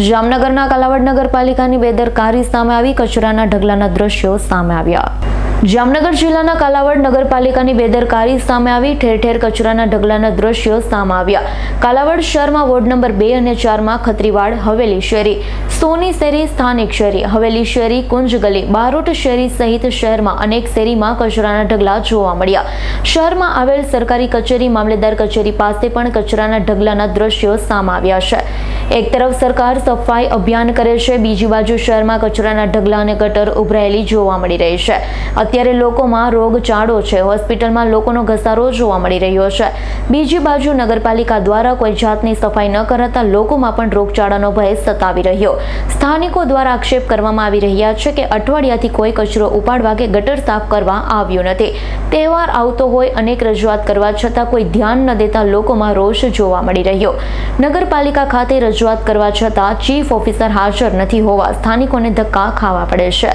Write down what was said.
જામનગરના કાલાવડ નગરપાલિકાની બેદરકારી સામે આવી કચરાના ઢગલાના દ્રશ્યો સામે આવ્યા. જામનગર જિલ્લાના કાલાવડ નગરપાલિકાની બેદરકારી સામે આવી ઠેર ઠેર કચરાના ઢગલાના દ્રશ્યો સામે આવ્યા. કાલાવડ શહેરમાં વોર્ડ નંબર બે અને ચારમાં ખત્રીવાડ, હવેલી શેરી, સોની શેરી, સ્થાનિક શેરી, હવેલી શેરી, કુંજ ગલી, બારોટ શેરી સહિત શહેરમાં અનેક શેરીમાં કચરાના ઢગલા જોવા મળ્યા. શહેરમાં આવેલ સરકારી કચેરી, મામલેદાર કચેરી પાસે પણ કચરાના ઢગલાના દ્રશ્યો સામે આવ્યા છે. એક તરફ સરકાર સફાઈ અભિયાન કરે છે, બીજી બાજુ શહેરમાં કચરાના ઢગલા અને ગટર ઉભરાયેલી જોવા મળી રહી છે. અત્યારે લોકોમાં રોગચાળો છે. હોસ્પિટલમાં લોકોનો ઘસારો જોવા મળી રહ્યો છે. બીજી બાજુ નગરપાલિકા દ્વારા કોઈ જાતની સફાઈ ન કરાતા લોકોમાં પણ રોગચાળાનો ભય સતાવી રહ્યો. સ્થાનિકો દ્વારા આક્ષેપ કરવામાં આવી રહ્યા છે કે અઠવાડિયાથી કોઈ કચરો ઉપાડવા કે ગટર સાફ કરવા આવ્યો નથી. તહેવાર આવતો હોય અનેક રજૂઆત કરવા છતાં કોઈ ધ્યાન ન દેતા લોકોમાં રોષ જોવા મળી રહ્યો. નગરપાલિકા ખાતે રજૂઆત કરવા છતાં ચીફ ઓફિસર હાજર નથી હોવા સ્થાનિકોને ધક્કા ખાવા પડે છે.